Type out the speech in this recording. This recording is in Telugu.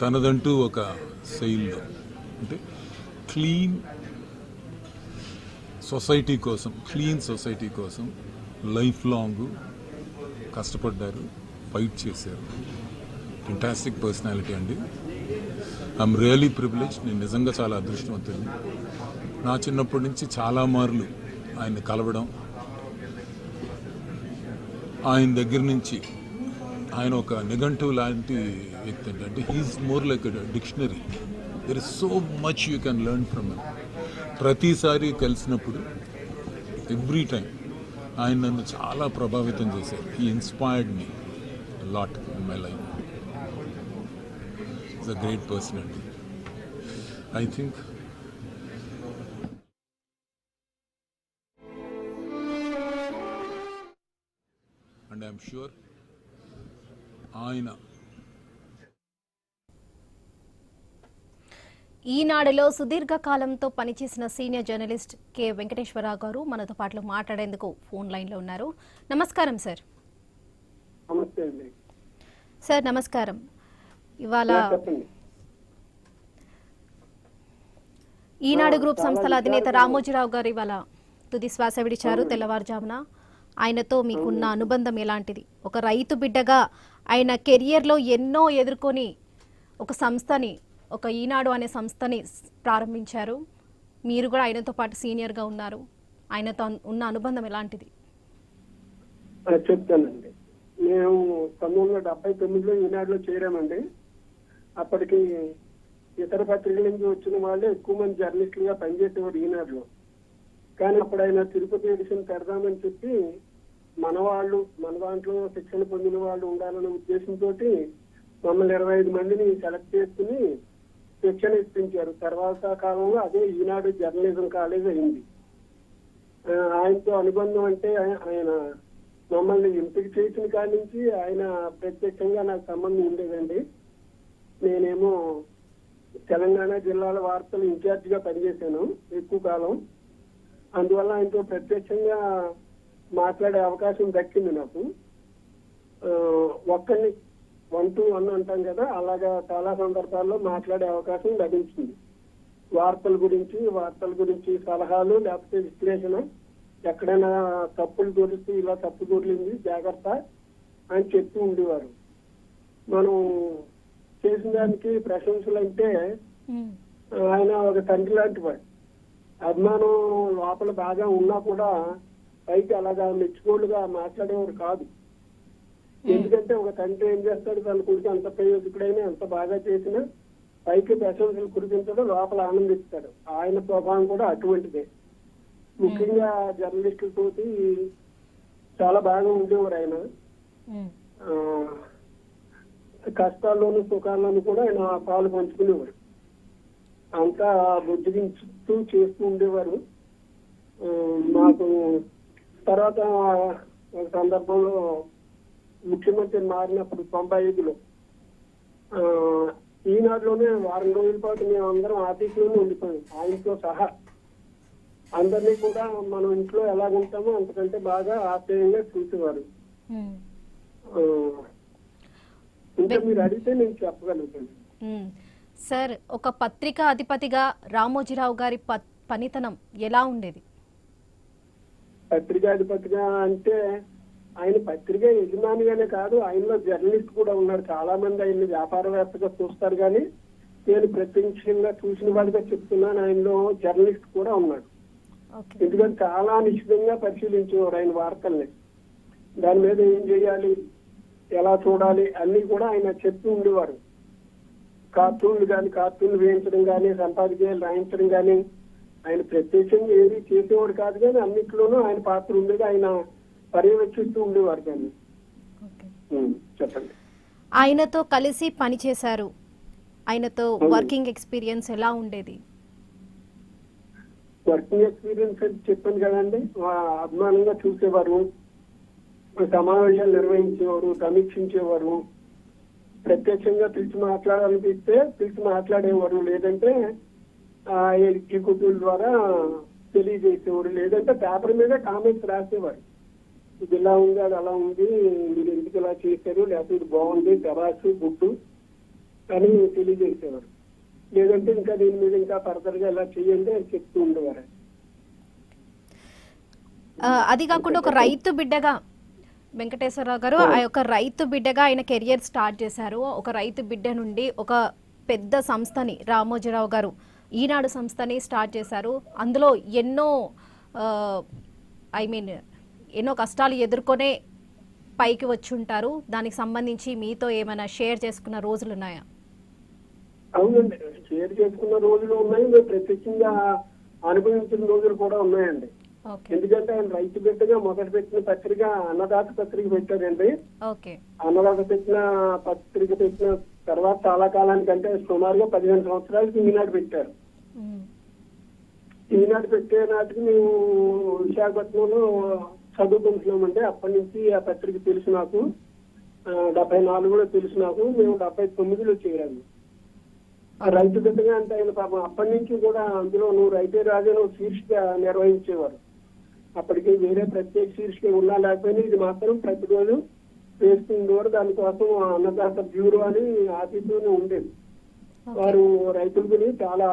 తనదంటూ ఒక శైలిలో అంటే క్లీన్ సొసైటీ కోసం క్లీన్ సొసైటీ కోసం లైఫ్ లాంగ్ కష్టపడ్డారు ఫైట్ చేశారు. ఫెంటాస్టిక్ పర్సనాలిటీ అండి. ఐఎమ్ రియలీ ప్రివిలేజ్ నేను నిజంగా చాలా అదృష్టవంతుడిని. నా చిన్నప్పటి నుంచి చాలా మార్లు ఆయన్ని కలవడం ఆయన దగ్గర నుంచి ఆయన ఒక నిఘంటు లాంటి వ్యక్తి అంటే he is more like dictionary there is so much you can learn from him ప్రతిసారి కలిసినప్పుడు ఎవ్రీ టైం ఆయన నన్ను చాలా ప్రభావితం చేశారు. ఈ inspired me lot in my life it's a great person అండి. I think and I'm sure ఆయన. ఈనాడులో సుదీర్ఘకాలంతో పనిచేసిన సీనియర్ జర్నలిస్ట్ కె. వెంకటేశ్వరరావు గారు మనతో పాటు మాట్లాడేందుకు ఫోన్ లైన్లో ఉన్నారు. నమస్కారం సార్. సార్ నమస్కారం. ఇవాళ ఈనాడు గ్రూప్ సంస్థల అధినేత రామోజీరావు గారు ఇవాళ తుది శ్వాస విడిచారు తెల్లవారుజామున. ఆయనతో మీకున్న అనుబంధం ఎలాంటిది? ఒక రైతు బిడ్డగా ఆయన కెరియర్లో ఎన్నో ఎదుర్కొని ఒక సంస్థని ఒక ఈనాడు అనే సంస్థని ప్రారంభించారు. మీరు కూడా ఆయనతో పాటు సీనియర్గా ఉన్నారు. ఆయనతో ఉన్న అనుబంధం ఎలాంటిది? చెప్తానండి. మేము పంతొమ్మిది వందల డెబ్బై తొమ్మిదిలో ఈనాడులో చేరామండి. అప్పటికి ఇతర పత్రికల నుంచి వచ్చిన వాళ్ళే ఎక్కువ మంది జర్నలిస్టులుగా పనిచేసేవారు ఈనాడులో. కానీ అప్పుడు ఆయన తిరుపతి ఎడిషన్ పెడదామని చెప్పి మన వాళ్ళు మన దాంట్లో శిక్షణ పొందిన వాళ్ళు ఉండాలనే ఉద్దేశంతో మమ్మల్ని ఇరవై ఐదు మందిని సెలెక్ట్ చేసుకుని శిక్షణ ఇప్పించారు. తర్వాత కాలంలో అదే ఈనాడు జర్నలిజం కాలేజ్ అయింది. ఆయనతో అనుబంధం అంటే ఆయన మమ్మల్ని ఎంపిక చేసిన కాడి నుంచి ఆయన ప్రత్యక్షంగా నాకు సంబంధం ఉండేదండి. నేనేమో తెలంగాణ జిల్లాల వార్తలు ఇన్ఛార్జిగా పనిచేశాను ఎక్కువ కాలం. అందువల్ల ఆయనతో ప్రత్యక్షంగా మాట్లాడే అవకాశం దక్కింది నాకు. ఒక్కరిని వన్ టు వన్ అంటాం కదా అలాగా చాలా సందర్భాల్లో మాట్లాడే అవకాశం లభించింది. వార్తల గురించి వార్తల గురించి సలహాలు లేకపోతే విశ్లేషణ ఎక్కడైనా తప్పులు దొరికితే ఇలా తప్పు దొరికింది జాగ్రత్త అని చెప్తూ ఉండేవారు. మనం చేసిన దానికి ప్రశంసలు అంటే ఆయన ఒక తండ్రి లాంటి వాడు. అభిమానం లోపల బాగా ఉన్నా కూడా పైకి అలాగా మెచ్చుకోలుగా మాట్లాడేవారు కాదు. ఎందుకంటే ఒక తండ్రి ఏం చేస్తాడు? తన కొడుకు ఎంత ప్రయోజకుడైనా ఎంత బాగా చేసినా పైకి ప్రశంసలు కురిపించడం లోపల ఆనందిస్తాడు. ఆయన స్వభావం కూడా అటువంటిదే. ముఖ్యంగా జర్నలిస్టులతోటి చాలా బాగా ఉండేవారు ఆయన. కష్టాల్లోను సుఖాల్లోను కూడా ఆయన పాలు పంచుకునేవారు. అంతా బుద్ధించుతూ చేస్తూ ఉండేవారు. ఆ, మాకు తర్వాత ఒక సందర్భంలో ముఖ్యమంత్రి మారినప్పుడు తొంభై ఐదులో ఆ, ఈనాడులోనే వారం రోజుల పాటు మేము అందరం ఆఫీసులోనే ఉండిపోయాం. ఆయనతో సహా అందరినీ కూడా మనం ఇంట్లో ఎలాగుంటామో అంతకంటే బాగా ఆశ్చర్యంగా చూసేవారు. ఆ, ఇంకా మీరు అడిగితే నేను చెప్పగలుగుతాను. సార్ ఒక పత్రికా అధిపతిగా రామోజీరావు గారి పనితనం ఎలా ఉండేది? పత్రికాధిపతిగా అంటే ఆయన పత్రిక యజమానిగానే కాదు ఆయనలో జర్నలిస్ట్ కూడా ఉన్నారు. చాలా మంది ఆయన్ని వ్యాపారవేత్తగా చూస్తారు కానీ నేను ప్రత్యక్షంగా చూసిన వాడిగా చెప్తున్నాను. ఆయనలో జర్నలిస్ట్ కూడా ఉన్నాడు. ఎందుకంటే చాలా నిశ్చితంగా పరిశీలించేవారు ఆయన వార్తల్ని. దాని మీద ఏం చేయాలి? ఎలా చూడాలి? అన్ని కూడా ఆయన చెప్తూ ఉండేవారు. కార్టూన్లు కానీ కార్టూన్లు వేయించడం కానీ సంపాదకీయాలు రాయించడం కానీ ఆయన ప్రత్యక్షంగా ఏది చేసేవాడు కాదు కానీ అన్నింటిలోనూ ఆయన పాత్ర ఉండేది. ఆయన పర్యవేక్షిస్తూ ఉండేవారు కానీ చెప్పండి. ఆయనతో కలిసి పనిచేశారు ఆయనతో వర్కింగ్ ఎక్స్పీరియన్స్ ఎలా ఉండేది? వర్కింగ్ ఎక్స్పీరియన్స్ చెప్పాను కదండి అభిమానంగా చూసేవారు. సమావేశాలు నిర్వహించేవారు సమీక్షించేవారు. ప్రత్యక్షంగా పిలిచి మాట్లాడాలనిపిస్తే పిలిచి మాట్లాడేవారు. లేదంటే ఆ ఎగ్జిక్యూటివ్ ద్వారా తెలియజేసేవారు. లేదంటే పేపర్ మీద కామెంట్స్ రాసేవారు. ఇది ఇలా ఉంది అది అలా ఉంది మీరు ఎందుకు ఇలా చేశారు? లేకపోతే ఇది బాగుంది తెరాసు గుడ్డు అని తెలియజేసేవారు. లేదంటే ఇంకా దీని మీద ఇంకా ఫర్దర్గా ఇలా చేయండి అని చెప్తూ ఉండేవారు. అది కాకుండా ఒక రైతు బిడ్డగా వెంకటేశ్వరరావు గారు ఆ యొక్క రైతు బిడ్డగా ఆయన కెరియర్ స్టార్ట్ చేశారు. ఒక రైతు బిడ్డ నుండి ఒక పెద్ద సంస్థని రామోజీరావు గారు ఈనాడు సంస్థని స్టార్ట్ చేశారు. అందులో ఎన్నో ఐ మీన్ ఎన్నో కష్టాలు ఎదుర్కొనే పైకి వచ్చి ఉంటారు దానికి సంబంధించి మీతో ఏమైనా షేర్ చేసుకున్న రోజులు ఉన్నాయా? అవునండి. షేర్ చేసుకున్న రోజులు ఉన్నాయి. ప్రత్యక్షంగా అనుభవించిన రోజులు కూడా ఉన్నాయండి. ఎందుకంటే ఆయన రైతు బిడ్డగా మొదలు పెట్టిన పత్రిక అన్నదాత పత్రిక పెట్టారండి. అన్నదాత పెట్టిన పత్రిక పెట్టిన తర్వాత చాలా కాలానికంటే సుమారుగా పదిహేను సంవత్సరాలకి ఈనాడు పెట్టారు. ఈనాడు పెట్టే నాటికి మేము విశాఖపట్నంలో చదువుకుంటున్నామండి. అప్పటి నుంచి ఆ పత్రిక తెలుసు నాకు. డెబ్బై నాలుగులో తెలుసు నాకు. మేము డెబ్బై తొమ్మిదిలో చేరాము. ఆ రైతు బిడ్డగా అంటే ఆయన పాపం అప్పటి నుంచి కూడా అందులో నువ్వు రైతే రాజు ఒక శీర్షిక నిర్వహించేవారు. అప్పటికి వేరే ప్రత్యేక శీర్షిక ఉన్నా లేకపోయినా ఇది మాత్రం ప్రతిరోజు వేస్తుండేవారు దానికోసం అన్నదాత బ్యూరో అని ఆఫీసులోనే ఉండేది. వారు రైతుల గురించి చాలా